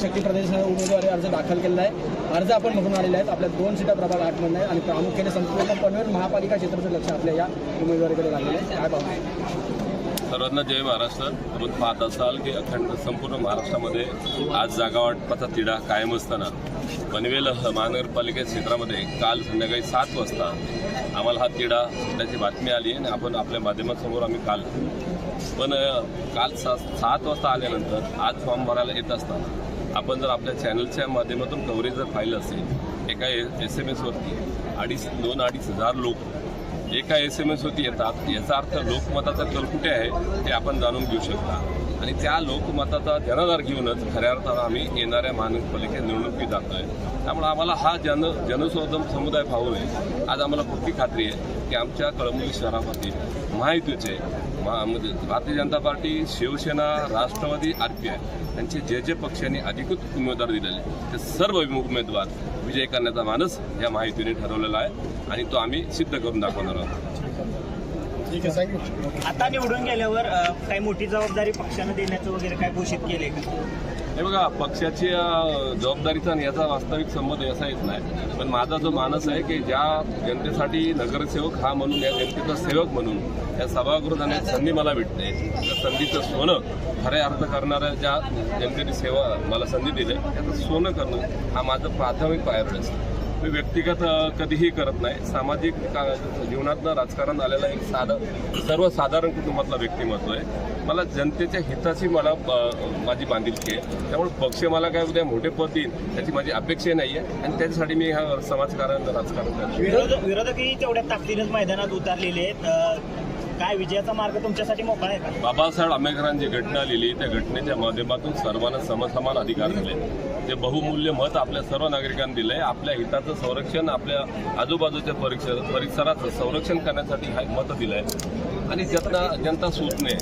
शक्ती प्रदेश उमेदवारी अर्ज दाखल केलेला आहे. अर्ज आपण भरून आलेले आहेत. आपल्या दोन सीटा प्रभाग आठमध्ये आहे आणि प्रामुख्याने संपूर्ण पनवेल महापालिका क्षेत्राचं लक्ष आपल्या या उमेदवारीकडे लागलेलं आहे. काय पाहू? सर्वांना जय महाराष्ट्र. आपण पाहत असाल की अखंड संपूर्ण महाराष्ट्रामध्ये आज जागा वाटपाचा तिढा कायम असताना पनवेल महानगरपालिका क्षेत्रामध्ये काल संध्याकाळी सात वाजता आम्हाला हा तिढा त्याची बातमी आली आणि आपण आपल्या माध्यमासमोर आम्ही काल पण काल सा सात वाजता आल्यानंतर आज फॉर्म भरायला येत असताना आपण जर आपल्या चॅनलच्या माध्यमातून कव्हरेज जर पाहिलं असेल एका एस एम एसवरती अडीच दोन अडीच हजार लोक एका एस एम एसवरती येतात याचा अर्थ लोकमताचा कल कुठे आहे ते आपण जाणून घेऊ शकता. आणि त्या लोकमताचा जनाधार घेऊनच खऱ्या अर्थानं आम्ही येणाऱ्या महानगरपालिका निवडणुकीत आहे त्यामुळे आम्हाला हा जन जनसोदम समुदाय पाहून आहे आज आम्हाला पुरती खात्री आहे की आमच्या कळमनुरी शहरामध्ये महायुतीचे महा- म्हणजे Bharatiya Janata party Shivsena Rashtrawadi R P I यांचे जे जे पक्षांनी अधिकृत उमेदवार दिलेले ते सर्व उमेदवार विजय करण्याचा मानस या महायुतीने ठरवलेला आहे आणि तो आम्ही सिद्ध करून दाखवणार आहोत. ठीक आहे थँक्यू आता निवडून गेल्यावर काही मोठी जबाबदारी पक्षानं देण्याचं वगैरे काय घोषित केले का? हे बघा पक्षाची जबाबदारीचा आणि याचा वास्तविक संबंध असा येत नाही. पण माझा जो मानस आहे की ज्या जनतेसाठी नगरसेवक हा म्हणून या जनतेचा सेवक म्हणून या सभागृहात आणि संधी मला भेटते त्या संधीचं सोनं खऱ्या अर्थ करणाऱ्या ज्या जनतेने सेवा मला संधी दिली त्याचं सोनं करणं हा माझं प्राथमिक पायरड असतं. मी व्यक्तिगत कधीही करत नाही. सामाजिक का- जीवनातनं राजकारण आलेला एक साधं सर्वसाधारण कुटुंबातला व्यक्तिमत्व आहे. मला जनतेच्या हिताची मला माझी बांधिलकी आहे. त्यामुळे पक्ष मला काय उद्या मोठे पद देईल त्याची माझी अपेक्षा नाही आहे आणि त्याच्यासाठी मी हा समाजकारण राजकारण करतो विरोधकही तेवढ्या ताकदीनंच मैदानात उतरलेले आहेत. काय विजयाचा मार्ग तुमच्यासाठी मोकळा आहे का? बाबासाहेब आंबेडकरांची घटना लिहिली त्या घटनेच्या माध्यमातून सर्वांना समसमान अधिकार दिले. ते बहुमूल्य मत आपल्या सर्व नागरिकांनी दिलंय आपल्या हिताचं संरक्षण आपल्या आजूबाजूच्या परिसर परिसराचं संरक्षण करण्यासाठी हा मत दिलंय. आणि त्यातनं जनता सूचने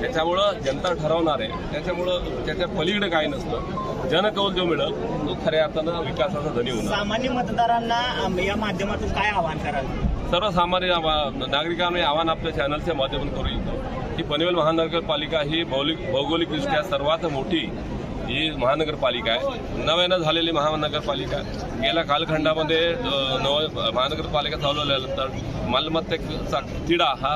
त्याच्यामुळं जनता ठरवणार आहे त्याच्यामुळं त्याच्या पलीकडे काय नसतं. जनकौल जो मिळेल तो खऱ्या अर्थानं विकासाचा धनी होणार. सामान्य मतदारांना अम, या माध्यमातून काय आवाहन कराल? सर्वसामान्य आवा- नागरिकांना आव्हान आपल्या चॅनलच्या माध्यमातून करू इच्छितो की पनवेल महानगरपालिका ही भौलिक भौगोलिकदृष्ट्या सर्वात मोठी ही महानगरपालिका आहे. नव्यानं झालेली महानगरपालिका. आहे. गेल्या कालखंडामध्ये नव महानगरपालिका चालवल्यानंतर मालमत्तेचा तिढा हा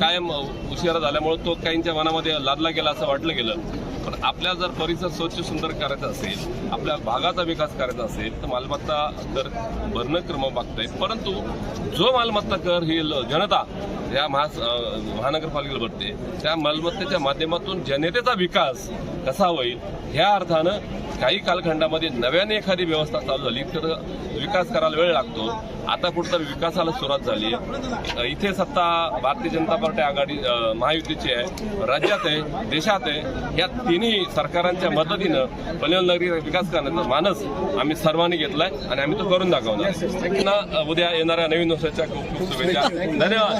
कायम उशिरा झाल्यामुळे तो काहींच्या मनामध्ये लादला गेला असं वाटलं गेलं. पण आपल्या जर परिसर स्वच्छ सुंदर करायचा असेल आपल्या भागाचा विकास करायचा असेल तर मालमत्ता कर भरणं क्रम मागतंय परंतु जो मालमत्ता कर ही ल- जनता या महा महानगरपालिकेला भरते त्या मालमत्तेच्या माध्यमातून जनतेचा विकास कसा होईल ह्या अर्थानं काही कालखंडामध्ये नव्याने एखादी व्यवस्था चालू झाली तर विकास करायला वेळ लागतो. आता कुठंतरी विकासाला सुरुवात झाली. आहे इथे सत्ता भारतीय जनता पार्टी आघाडी महायुतीची आहे राज्यात आहे देशात आहे या तिन्ही सरकारांच्या मदतीनं पनवेल नगरी विकास करण्याचा मानस आम्ही सर्वांनी घेतलाय आणि आम्ही तो करून दाखवणार. उद्या येणाऱ्या नवीन वर्षाच्या खूप खूप शुभेच्छा. धन्यवाद.